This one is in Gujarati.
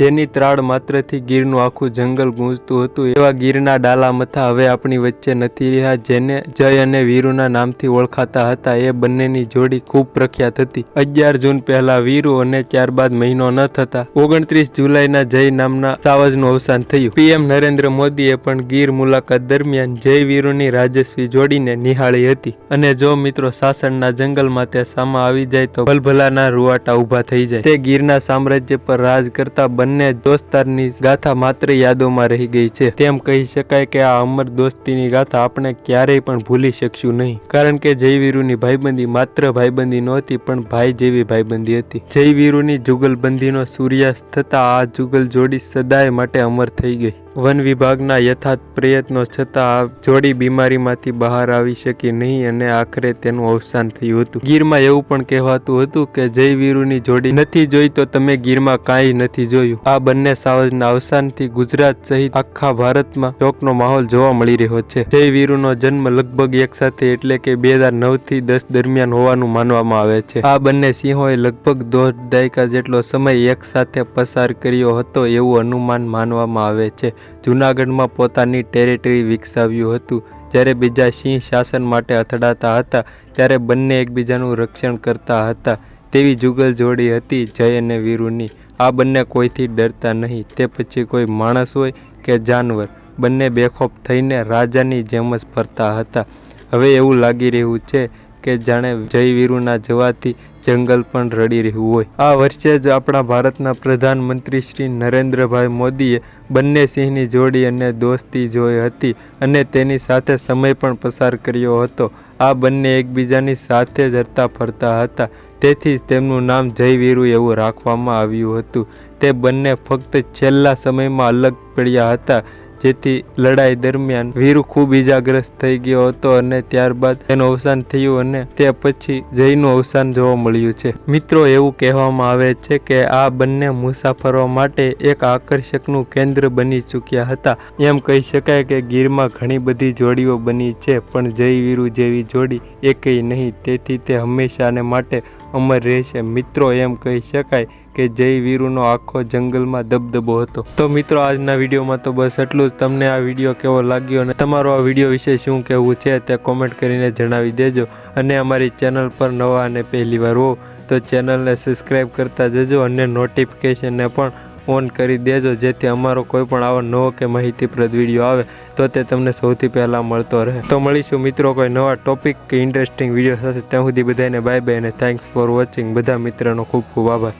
જેની ત્રાળ માત્રથી ગીરનું આખું જંગલ ગૂંજતું હતું, એવા ગીરના ડાલા મથા હવે આપણી વચ્ચે નથી રહ્યા, જેને જય અને વીરુના નામથી ઓળખાતા હતા. એ બંનેની જોડી ખૂબ પ્રખ્યાત હતી. અગિયાર જૂન પહેલા વીરુ અને ત્યારબાદ મહિનો ન થતા, ઓગણત્રીસ જુલાઈના જય નામના સાવજનું અવસાન થયું. પીએમ નરેન્દ્ર મોદીએ પણ ગીર મુલાકાત દરમિયાન જય વીરુની રાજસ્વી જોડીને નિહાળી હતી. અને જો મિત્રો સાસણના જંગલમાં તે સામા આવી જાય તો ભલભલાના રૂવાટા ઊભા થઈ જાય. તે ગીરના સામ્રાજ્ય પર રાજ કરતા બંને દોસ્તારની ગાથા માત્ર યાદોમાં રહી ગઈ છે. તેમ કહી શકાય કે આ અમર દોસ્તીની ગાથા આપણે ક્યારેય પણ ભૂલી શકશું નહીં. કારણ કે જયવીરુની ભાઈબંધી માત્ર ભાઈબંધી નહોતી, પણ ભાઈ જેવી ભાઈબંધી હતી. જયવીરુની જુગલબંધીનો સૂર્યાસ્ત થતા આ જુગલ જોડી સદાય માટે અમર થઈ ગઈ. વન વિભાગના યથાર્થ પ્રયત્નો છતાં આ જોડી બીમારીમાંથી બહાર આવી શકી નહીં અને આખરે તેનું અવસાન થયું હતું. ગીરમાં એવું પણ કહેવાતું હતું કે જયવીરુની જોડી નથી જોઈ તો તમે ગીરમાં કાંઈ નથી જોયું. આ બંને સાવજના અવસાનથી ગુજરાત સહિત આખા ભારતમાં શોકનો માહોલ જોવા મળી રહ્યો છે. જયવીરુનો જન્મ લગભગ એક સાથે એટલે કે બે હજાર નવથી દસ દરમિયાન હોવાનું માનવામાં આવે છે. આ બંને સિંહોએ લગભગ દોઢ દાયકા જેટલો સમય એક સાથે પસાર કર્યો હતો એવું અનુમાન માનવામાં આવે છે. જૂનાગઢમાં પોતાની ટેરેટરી વિકસાવ્યું હતું. જ્યારે બીજા સિંહ શાસન માટે અથડાતા હતા, ત્યારે બંને એકબીજાનું રક્ષણ કરતા હતા. તેવી જુગલ જોડી હતી જય અને વીરુની. આ બંને કોઈથી ડરતા નહીં. તે પછી કોઈ માણસ હોય કે જાનવર. બંને બેખોફ થઈને રાજાની જેમ જ ફરતા હતા. હવે એવું લાગી રહ્યું છે કે જાણે જય વીરુના જવાથી જંગલ પણ રડી રહ્યું હોય. આ વર્ષે જ આપણા ભારતના પ્રધાનમંત્રી શ્રી નરેન્દ્રભાઈ મોદીએ બંને સિંહની જોડી અને દોસ્તી જોઈ હતી અને તેની સાથે સમય પણ પસાર કર્યો હતો. આ બંને એકબીજાની સાથે જ હરતા ફરતા હતા. તેથી જ તેમનું નામ જયવીરુ એવું રાખવામાં આવ્યું હતું. તે બંને ફક્ત છેલ્લા સમયમાં અલગ પડ્યા હતા. જેથી લડાઈ દરમિયાન વીરુ ખૂબ ઈજાગ્રસ્ત થઈ ગયો હતો અને ત્યારબાદ તેનું અવસાન થયું અને તે પછી જયનું અવસાન જોવા મળ્યું છે. મિત્રો, એવું કહેવામાં આવે છે કે આ બંને મુસાફરો માટે એક આકર્ષકનું કેન્દ્ર બની ચૂક્યા હતા. એમ કહી શકાય કે ગીરમાં ઘણી બધી જોડીઓ બની છે, પણ જય વીરુ જેવી જોડી એકેય નહીં. તેથી તે હંમેશાને માટે અમર રહેશે. મિત્રો, એમ કહી શકાય કે જય વીરુનો આખો જંગલમાં દબદબો હતો. તો મિત્રો, આજના વિડીયોમાં તો બસ એટલું જ. તમને આ વીડિયો કેવો લાગ્યો અને તમારો આ વીડિયો વિશે શું કહેવું છે તે કોમેન્ટ કરીને જણાવી દેજો અને અમારી ચેનલ પર નવા અને પહેલી વાર હો, તો ચેનલને સબસ્ક્રાઈબ કરતા જજો અને નોટિફિકેશનને પણ ઓન કરી દેજો, જેથી અમારો કોઈ પણ આવો નવો કે માહિતીપ્રદ વીડિયો આવે, તો તે તમને સૌથી પહેલાં મળતો રહે. તો મળીશું મિત્રો કોઈ નવા ટોપિક કે ઇન્ટરેસ્ટિંગ વીડિયો સાથે. ત્યાં સુધી બધાને બાય બાય અને થેન્ક્સ ફોર વોચિંગ બધા મિત્રોનો ખૂબ ખૂબ આભાર.